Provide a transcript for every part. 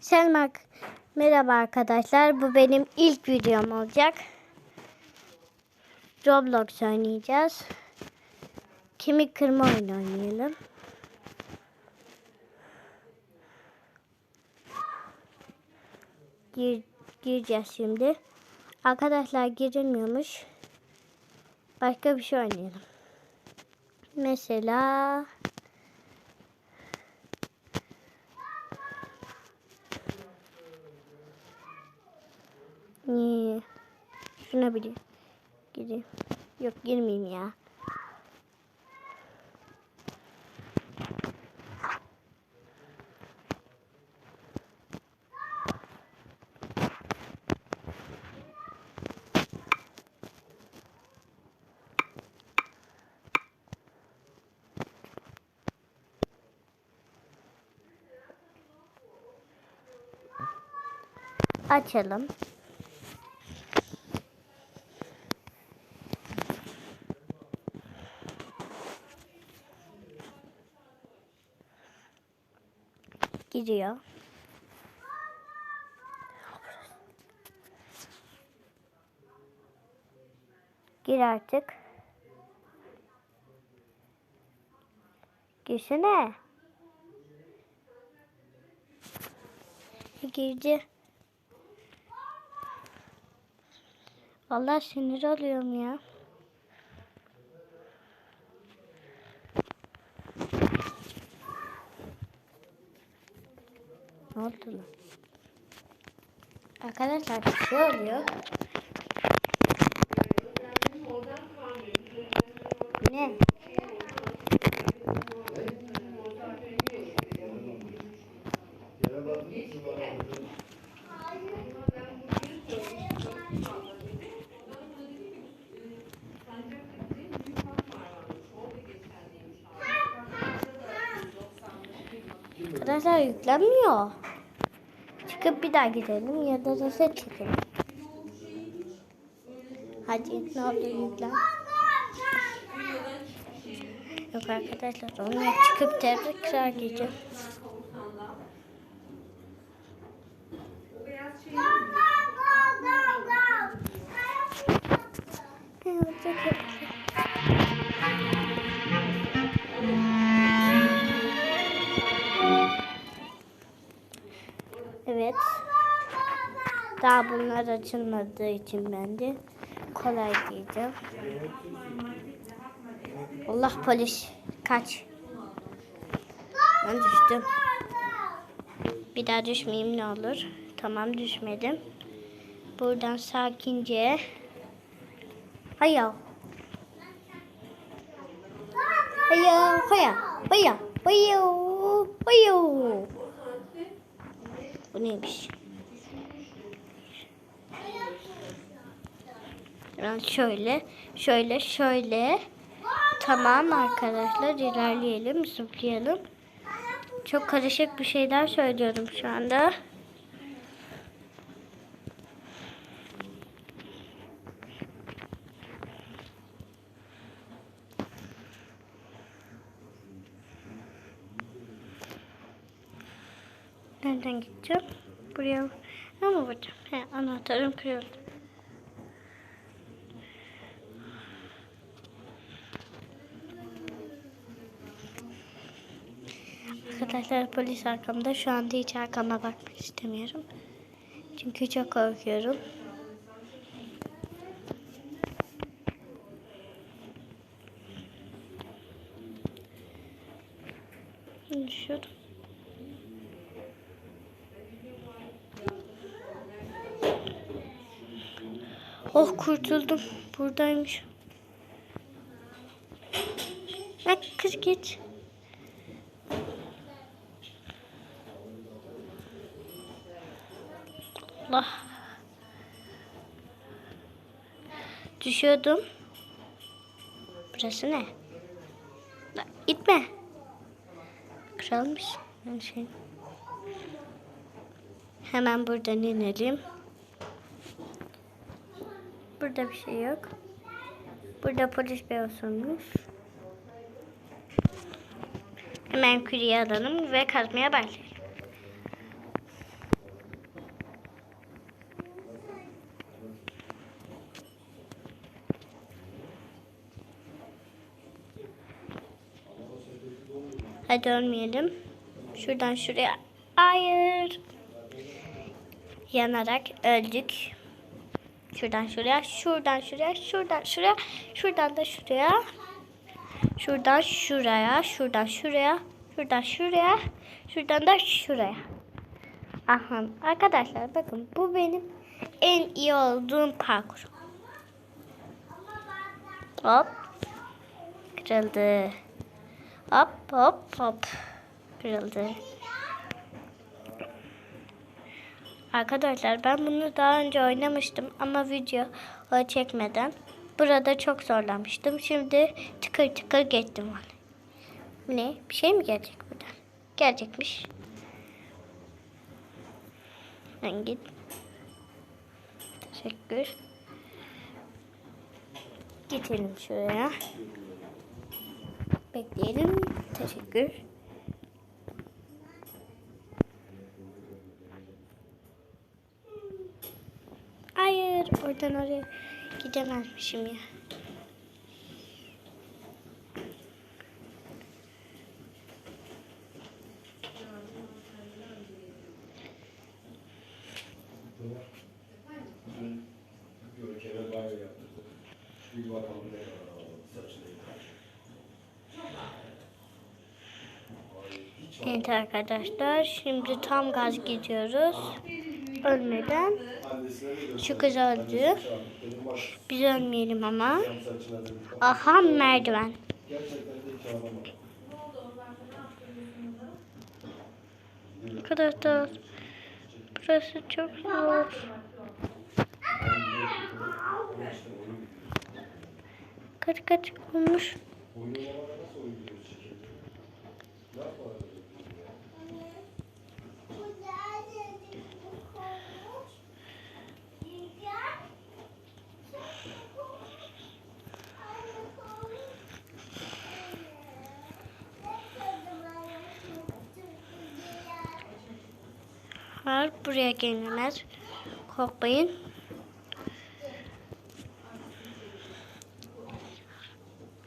Selam Merhaba arkadaşlar. Bu benim ilk videom olacak. Roblox oynayacağız. Kemik kırma oyunu oynayalım. Gir, gireceğiz şimdi. Arkadaşlar girilmiyormuş. Başka bir şey oynayalım. Mesela Niye? Şuna bir gireyim. Yok girmeyeyim ya. Açalım. Giriyor. Gir artık. Girsene. Girdi. Vallahi sinir alıyorum ya. Ne oldu lan? Arkadaşlar bir şey oluyor. Ne? Arkadaşlar yüklenmiyor. Çıkıp bir daha gidelim ya da reset çekelim. Hadi ne oldu yüklen. Yok arkadaşlar onunla çıkıp tekrar gireceğim. Daha bunlar açılmadığı için ben de kolay diyeceğim. Allah polis kaç. Ben düştüm. Bir daha düşmeyeyim ne olur. Tamam düşmedim. Buradan sakince. Hayya. Hayya, hayya, hayya, hayya, hayya. Bu neymiş? Şöyle, şöyle, şöyle. Tamam arkadaşlar ilerleyelim, zıplayalım. Çok karışık bir şeyler söylüyorum şu anda. Nereden gideceğim? Buraya ama burada. He, anahtarım kırıldı. Arkadaşlar polis arkamda. Şu anda hiç arkama bakmak istemiyorum. Çünkü çok korkuyorum. Düşüyorum. Oh kurtuldum. Buradaymış. Bak kız git. Allah. Düşüyordum. Burası ne? La, itme. Kırılmış. Ben şey. Hemen buradan inelim. Burada bir şey yok. Burada polis bey oturmuş. Hemen küreği alalım ve kazmaya başlayalım. Hadi ölmeyelim. Şuradan şuraya. Hayır. Yanarak öldük. Şuradan şuraya, şuradan şuraya, şuradan şuraya, şuradan da şuraya. Şuradan şuraya, şuradan şuraya, şuradan şuraya, şuradan da şuraya. Aha arkadaşlar bakın bu benim en iyi olduğum parkur. Hop. Kırıldı. Hop hop hop. Kırıldı. Arkadaşlar ben bunu daha önce oynamıştım ama video çekmeden. Burada çok zorlanmıştım. Şimdi tıkır tıkır geçtim onu. Ne? Bir şey mi gelecek buradan? Gelecekmiş. Ben git. Teşekkür. Gidelim şuraya. Bekleyelim. Teşekkür. Hayır, oradan oraya gidemezmişim ya. Görkem'e banyo yaptırdı. Bir bakalım ne kadar aldı saçını yıkar. Ay, hiç Evet arkadaşlar, şimdi tam gaz gidiyoruz. Ölmeden. Şu kız öldü. Biz ölmeyelim ama. Aha merdiven. Arkadaşlar, burası çok zor. Kaç kaç olmuş. Var buraya gelinmez. Korkmayın.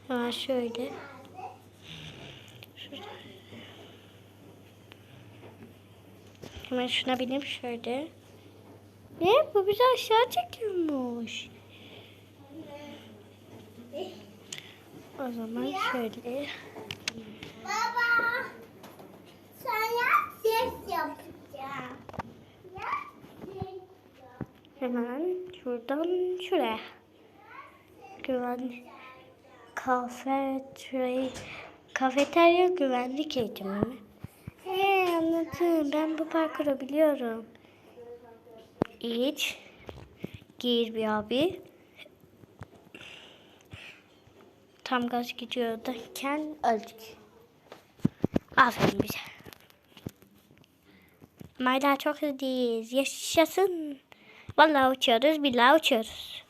Hemen şöyle. Hemen şuna bineyim şöyle. Ne? Bu bizi aşağı çekiyormuş. O zaman şöyle. Baba, sana ses yapacağım. Yap, ses yap. Hemen şuradan şuraya. Güven kafeterya kafeterya güvenlik eğitimi mi? He anladım. Ben bu parkuru biliyorum. İç. Gir bir abi. Tam gaz gidiyorken öldük. Aferin bize. Hala çok hızlıyız. Yaşasın. Vallahi uçuyoruz, billahi uçuyoruz.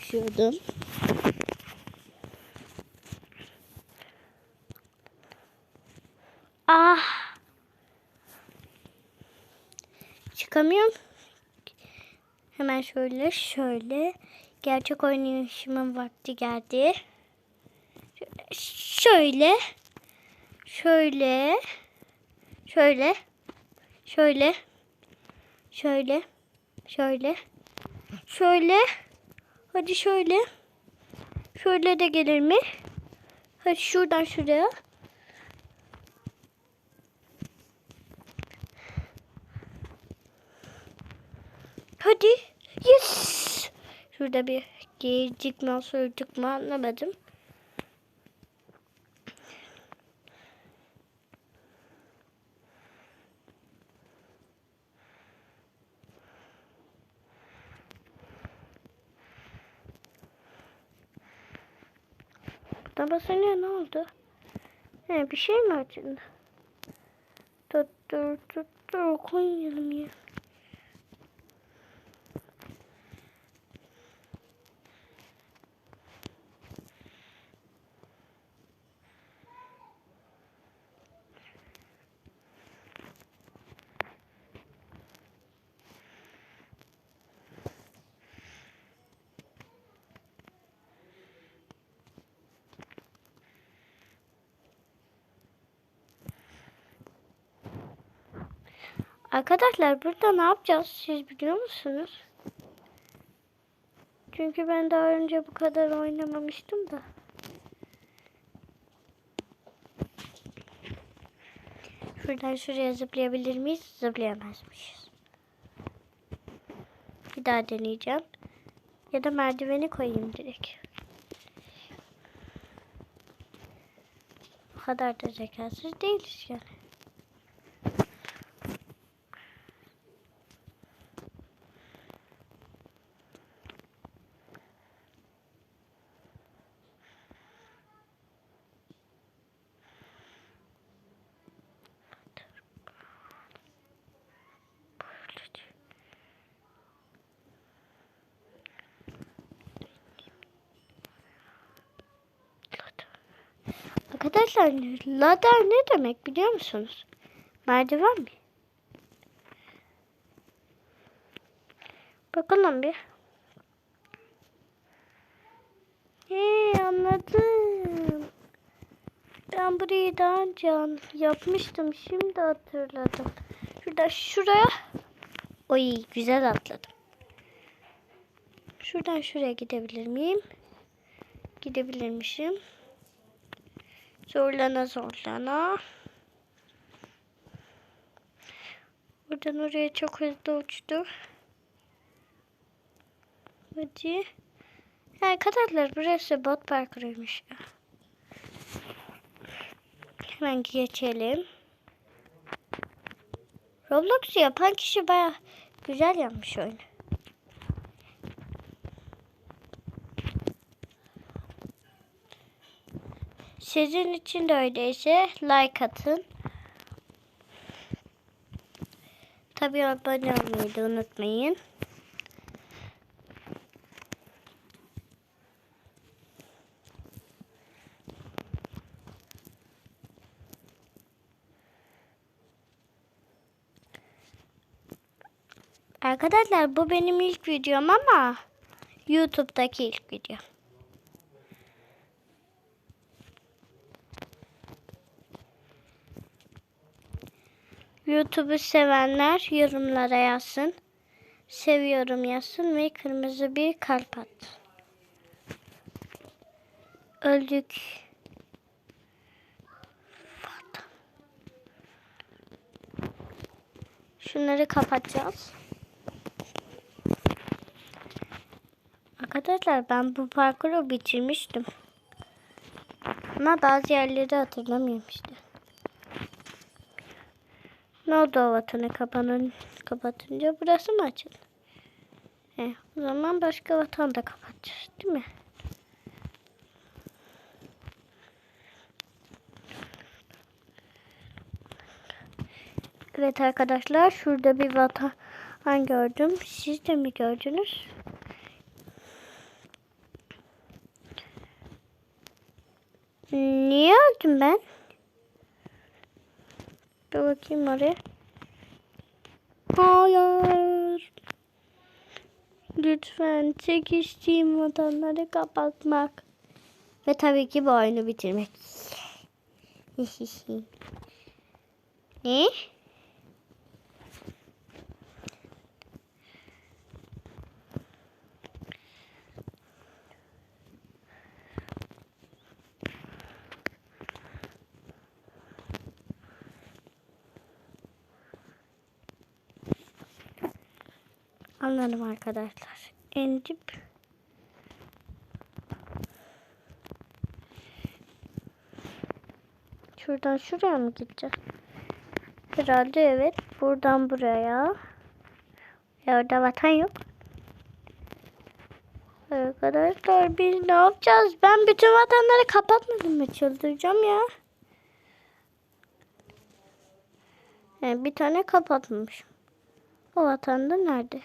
Düşüyordum. Ah! Çıkamıyorum. Hemen şöyle, şöyle. Gerçek oynayışımın vakti geldi. Şöyle. Şöyle. Şöyle. Şöyle. Şöyle. Şöyle. Şöyle. Hadi şöyle. Şöyle de gelir mi? Hadi şuradan şuraya. Hadi. Yes. Şurada bir sorduk mu anlamadım. Buna basınca ne oldu? He, bir şey mi açıldı? Dur dur dur dur koyalım ya. Arkadaşlar burada ne yapacağız siz biliyor musunuz? Çünkü ben daha önce bu kadar oynamamıştım da. Şuradan şuraya zıplayabilir miyiz? Zıplayamazmışız. Bir daha deneyeceğim. Ya da merdiveni koyayım direkt. O kadar da zekasız değiliz yani. Arkadaşlar ladder ne demek biliyor musunuz? Merdiven mi? Bakalım bir. He anladım. Ben burayı daha önce yapmıştım. Şimdi hatırladım. Şurada şuraya. Oy güzel atladım. Şuradan şuraya gidebilir miyim? Gidebilirmişim. Zorlana zorlana. Buradan oraya çok hızlı uçtu. Hadi. Arkadaşlar burası bot parkuruymuş. Hemen geçelim. Roblox yapan kişi baya güzel yapmış oyunu. Sizin için de öyleyse like atın. Tabii abone olmayı da unutmayın. Arkadaşlar bu benim ilk videom ama YouTube'daki ilk video. YouTube'u sevenler yorumlara yazsın. Seviyorum yazsın ve kırmızı bir kalp at. Öldük. Şunları kapatacağız. Arkadaşlar ben bu parkuru bitirmiştim. Ama bazı yerleri hatırlamıyorum işte. Ne oldu o vatanı kapanın, kapatınca burası mı açıldı? He, o zaman başka vatan da kapatacağız değil mi? Evet arkadaşlar şurada bir vatan gördüm. Siz de mi gördünüz? Niye öldüm ben? Bir bakayım oraya. Hayır. Lütfen çekiştiğim vatanları kapatmak. Ve tabii ki bu oyunu bitirmek. ne? Anladım arkadaşlar. Endip Şuradan şuraya mı gideceğiz? Herhalde evet. Buradan buraya. Ya orada vatan yok. Arkadaşlar biz ne yapacağız? Ben bütün vatanları kapatmadım mı? Çıldıracağım ya. Yani bir tane kapatmamışım. O vatanda nerede?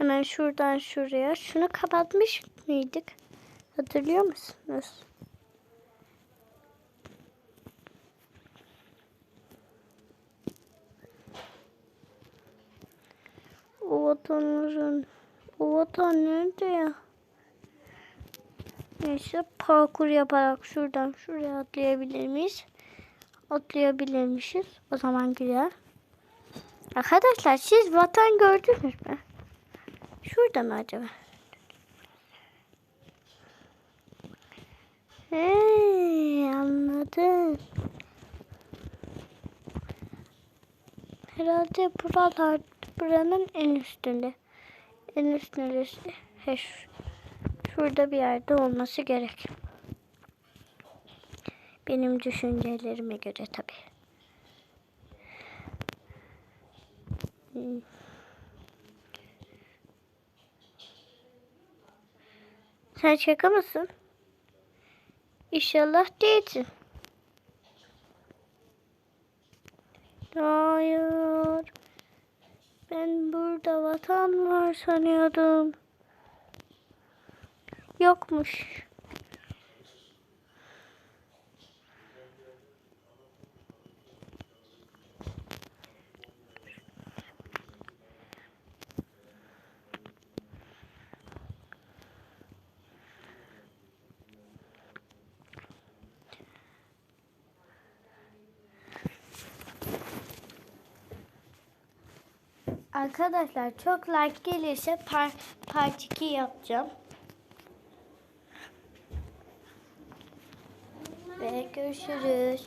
Hemen şuradan şuraya. Şunu kapatmış mıydık? Hatırlıyor musunuz? O vatanların o vatan nerede ya? Neyse parkur yaparak şuradan şuraya atlayabilir miyiz? Atlayabilirmişiz. O zaman güzel. Arkadaşlar siz vatan gördünüz mü? Şurada mı acaba? Hey, anladım. Herhalde buralar, buranın en üstünde. En üst neresi? He, şu- şurada bir yerde olması gerek. Benim düşüncelerime göre tabii. Hmm. Sen şaka mısın? İnşallah değilsin. Hayır. Ben burada vatan var sanıyordum. Yokmuş. Arkadaşlar çok like gelirse par part 2 yapacağım. Ve görüşürüz.